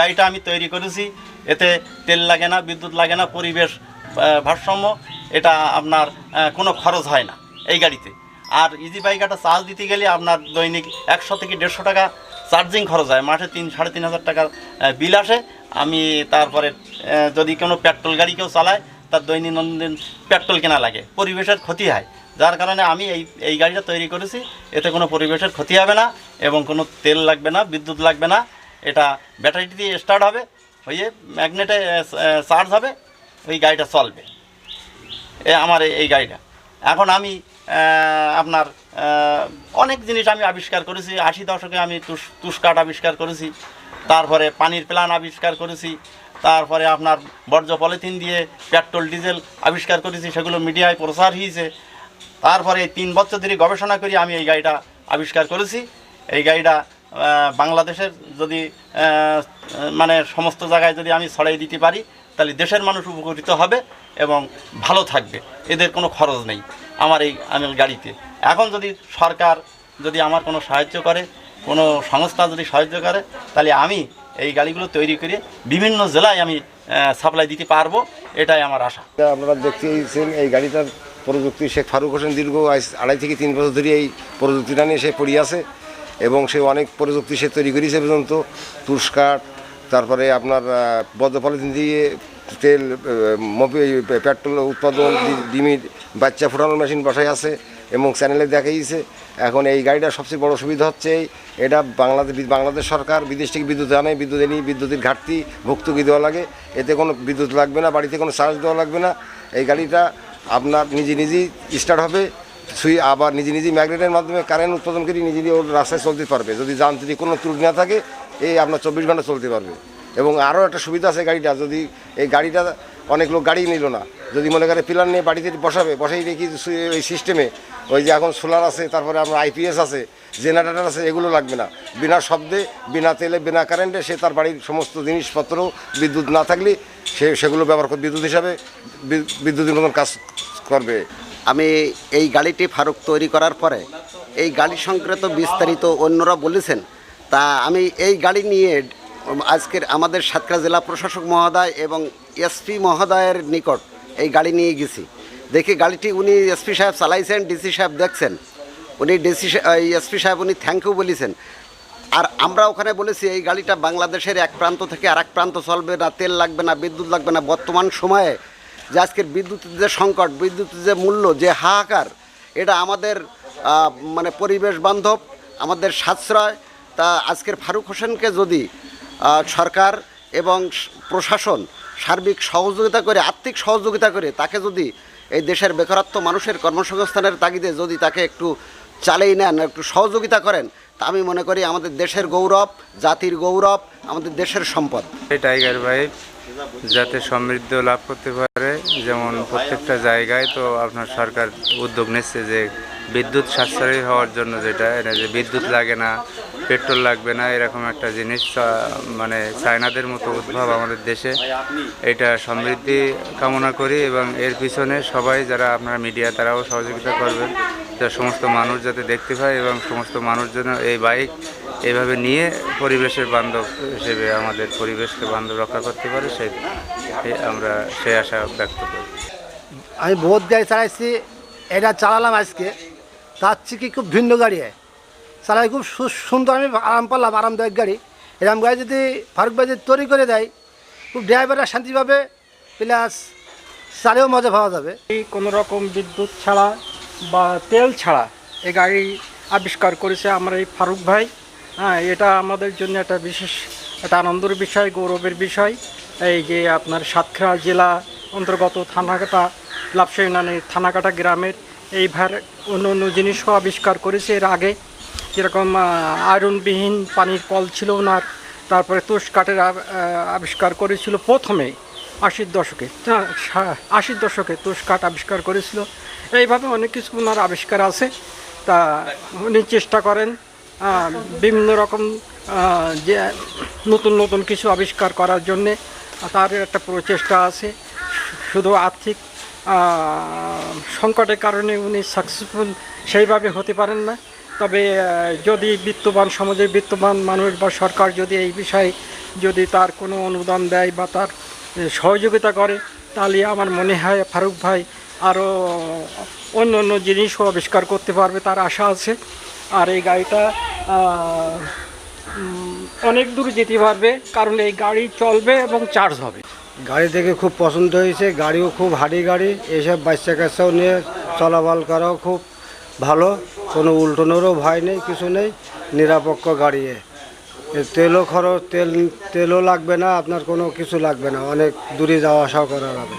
গাড়িটা আমি তৈরি করেছি। এতে তেল লাগে না, বিদ্যুৎ লাগে না, পরিবেশ ভারসাম্য, এটা আপনার কোনো খরচ হয় না এই গাড়িতে। আর ইজি বাইকাটা চার্জ দিতে গেলে আপনার দৈনিক একশো থেকে দেড়শো টাকা চার্জিং খরচ হয়। মাসে তিন, সাড়ে তিন হাজার টাকার বিল আসে। আমি তারপরে যদি কোনো পেট্রোল গাড়ি কেউ চালায়, তার দৈনন্দিন পেট্রোল কেনা লাগে। পরিবেশের ক্ষতি হয়। যার কারণে আমি এই এই গাড়িটা তৈরি করেছি। এতে কোনো পরিবেশের ক্ষতি হবে না এবং কোনো তেল লাগবে না, বিদ্যুৎ লাগবে না। এটা ব্যাটারিটি দিয়ে স্টার্ট হবে হয়ে ম্যাগনেটে চার্জ হবে, ওই গাড়িটা চলবে। এ আমার এই- গাড়িটা। এখন আমি আপনার অনেক জিনিস আমি আবিষ্কার করেছি, আশি দশকে আমি তুষ তুষকাট আবিষ্কার করেছি, তারপরে পানির প্ল্যান আবিষ্কার করেছি, তারপরে আপনার বর্জ্য পলিথিন দিয়ে পেট্রোল, ডিজেল আবিষ্কার করেছি, সেগুলো মিডিয়ায় প্রচার হয়েছে। তারপরে তিন বছর ধরে গবেষণা করি আমি এই গাড়িটা আবিষ্কার করেছি। এই গাড়িটা বাংলাদেশের যদি মানে সমস্ত জায়গায় যদি আমি ছড়াই দিতে পারি, তাহলে দেশের মানুষ উপকৃত হবে এবং ভালো থাকবে। এদের কোনো খরচ নেই আমার এই আমি গাড়িতে। এখন যদি সরকার যদি আমার কোনো সাহায্য করে, কোনো সংস্থা যদি সাহায্য করে, তাহলে আমি এই গাড়িগুলো তৈরি করে বিভিন্ন জেলায় আমি সাপ্লাই দিতে পারব, এটাই আমার আশা। আপনারা দেখতেইছেন এই গাড়িটার প্রযুক্তি, শেখ ফারুক হোসেন দীর্ঘ আড়াই থেকে তিন বছর ধরে এই প্রযুক্তিটা নিয়ে সে পড়ে আছে। এবং সে অনেক প্রযুক্তি সে তৈরি করেছে পর্যন্ত। তুষকাট তারপরে আপনার আহ, বদ্ধ পলিথিন দিয়ে তেল পেট্রোল উৎপাদন ডিমির বাচ্চা ফোটানোর মেশিন বসাই আছে এবং চ্যানেলে দেখাইছে। এখন এই গাড়িটার সবচেয়ে বড় সুবিধা হচ্ছে এটা বাংলাদেশ বাংলাদেশ সরকার বিদেশ থেকে বিদ্যুৎ আনে বিদ্যুৎ এনে বিদ্যুতের ঘাটতি ভুক্তকি দেওয়া লাগে। এতে কোনো বিদ্যুৎ লাগবে না বাড়িতে কোনো চার্জ দেওয়া লাগবে না। এই গাড়িটা আপনার নিজে নিজেই স্টার্ট হবে। সুই আবার নিজে নিজেই ম্যাগনেটের মাধ্যমে কারেন্ট উৎপাদন করে নিজে নিজে ওর রাস্তায় চলতে পারবে। যদি যান্ত্রিক কোনো ত্রুটি না থাকে, এই আপনার চব্বিশ ঘণ্টা চলতে পারবে। এবং আরও একটা সুবিধা আছে গাড়িটা, যদি এই গাড়িটা অনেক লোক গাড়ি নিল না, যদি মনে করে পিলার নিয়ে বাড়িতে বসাবে, বসাই রেখে ওই সিস্টেমে ওই যে এখন সোলার আছে, তারপরে আপনার আইপিএস আছে জেনারেটার আছে, এগুলো লাগবে না। বিনা শব্দে, বিনা তেলে, বিনা কারেন্টে সে তার বাড়ির সমস্ত জিনিসপত্র, বিদ্যুৎ না থাকলে সে সেগুলো ব্যবহার করে বিদ্যুৎ হিসাবে বিদ্যুতের মতন কাজ করবে। আমি এই গাড়িটি ফারুক তৈরি করার পরে এই গাড়ি সংক্রান্ত বিস্তারিত অন্যরা বলেছেন। তা আমি এই গাড়ি নিয়ে আজকের আমাদের সাতক্ষীরা জেলা প্রশাসক মহোদয় এবং এসপি মহোদয়ের নিকট এই গাড়ি নিয়ে গেছি। দেখি গাড়িটি উনি এসপি সাহেব চালাইছেন, ডিসি সাহেব দেখছেন। উনি ডিসি এসপি সাহেব উনি থ্যাংক ইউ বলেছেন। আর আমরা ওখানে বলেছি এই গাড়িটা বাংলাদেশের এক প্রান্ত থেকে আর প্রান্ত চলবে না, তেল লাগবে না, বিদ্যুৎ লাগবে না। বর্তমান সময়ে যে আজকের বিদ্যুতের যে সংকট, বিদ্যুতের যে মূল্য, যে হাহাকার, এটা আমাদের মানে পরিবেশ বান্ধব, আমাদের সাশ্রয়। তা আজকের ফারুক হোসেনকে যদি সরকার এবং প্রশাসন সার্বিক সহযোগিতা করে, আর্থিক সহযোগিতা করে, তাকে যদি এই দেশের বেকারত্ব মানুষের কর্মসংস্থানের তাগিদে যদি তাকে একটু চালিয়ে নেন, একটু সহযোগিতা করেন, তা আমি মনে করি আমাদের দেশের গৌরব, জাতির গৌরব, আমাদের দেশের সম্পদ। টাইগার বাইক যাতে সমৃদ্ধ লাভ করতে পারে। যেমন প্রত্যেকটা জায়গায় তো আপনার সরকার উদ্যোগ নিচ্ছে যে বিদ্যুৎ সাশ্রয়ী হওয়ার জন্য যেটা, এটা যে বিদ্যুৎ লাগে না, পেট্রোল লাগবে না, এরকম একটা জিনিস মানে চায়নাদের মতো উদ্ভব আমাদের দেশে। এটা সমৃদ্ধি কামনা করি এবং এর পিছনে সবাই যারা আপনার মিডিয়া তারাও সহযোগিতা করবেন। যা সমস্ত মানুষ যাতে দেখতে পায় এবং সমস্ত মানুষ যেন এই বাইক এইভাবে নিয়ে পরিবেশের বান্ধব হিসেবে আমাদের পরিবেশকে বান্ধব রক্ষা করতে পারে সেই আমরা সে আশা ব্যক্ত করি। আমি বহুত গাড়ি চালাইছি এটা চালালাম আজকে। তার থেকে খুব ভিন্ন গাড়ি হয় চালাই খুব সু- সুন্দর আমি আরাম পারলাম আরামদায়ক গাড়ি। এরকম গাড়ি যদি ফারুক ভাই যদি তৈরি করে দেয় খুব ড্রাইভাররা শান্তি পাবে প্লাস চালেও মজা পাওয়া যাবে। এই কোনো রকম বিদ্যুৎ ছাড়া বা তেল ছাড়া এই গাড়ি আবিষ্কার করেছে আমার এই ফারুক ভাই। হ্যাঁ এটা আমাদের জন্য একটা বিশেষ, একটা আনন্দের বিষয়, গৌরবের বিষয়। এই যে আপনার সাতক্ষীরা জেলা অন্তর্গত থানাকাটা লাপসা ইউনিয়নের থানাকাটা গ্রামের এই ভার অন্য অন্য জিনিসও আবিষ্কার করেছে। এর আগে যেরকম আয়রনবিহীন পানির কল ছিল ওনার, তারপরে তুষ কাঠের আবিষ্কার করেছিল প্রথমে আশির দশকে। আশির দশকে তুষ কাঠ আবিষ্কার করেছিল। এইভাবে অনেক কিছু ওনার আবিষ্কার আছে। তা, উনি চেষ্টা করেন বিভিন্ন রকম যে নতুন নতুন কিছু আবিষ্কার করার জন্যে তার একটা প্রচেষ্টা আছে। শুধু আর্থিক সংকটের কারণে উনি সাকসেসফুল সেইভাবে হতে পারেন না। তবে যদি বিত্তবান, সমাজের বিত্তবান মানুষ বা সরকার যদি এই বিষয়ে যদি তার কোনো অনুদান দেয় বা তার সহযোগিতা করে, তাহলে আমার মনে হয় ফারুক ভাই আরও অন্য অন্য জিনিসও আবিষ্কার করতে পারবে, তার আশা আছে। আর এই গাড়িটা অনেক দূর যেতে পারবে, কারণ এই গাড়ি চলবে এবং চার্জ হবে। গাড়ি দেখে খুব পছন্দ হয়েছে, গাড়িও খুব হাঁড়ি গাড়ি এইসব বাচ্চা কাচ্চাও নিয়ে চলাচল করাও খুব ভালো, কোনো উল্টোনেরও ভয় নেই, কিছু নেই, নিরাপক্ষ গাড়ি তেলও খরচ, তেল, তেলও লাগবে না, আপনার কোনো কিছু লাগবে না, অনেক দূরে যাওয়া আসাও করা যাবে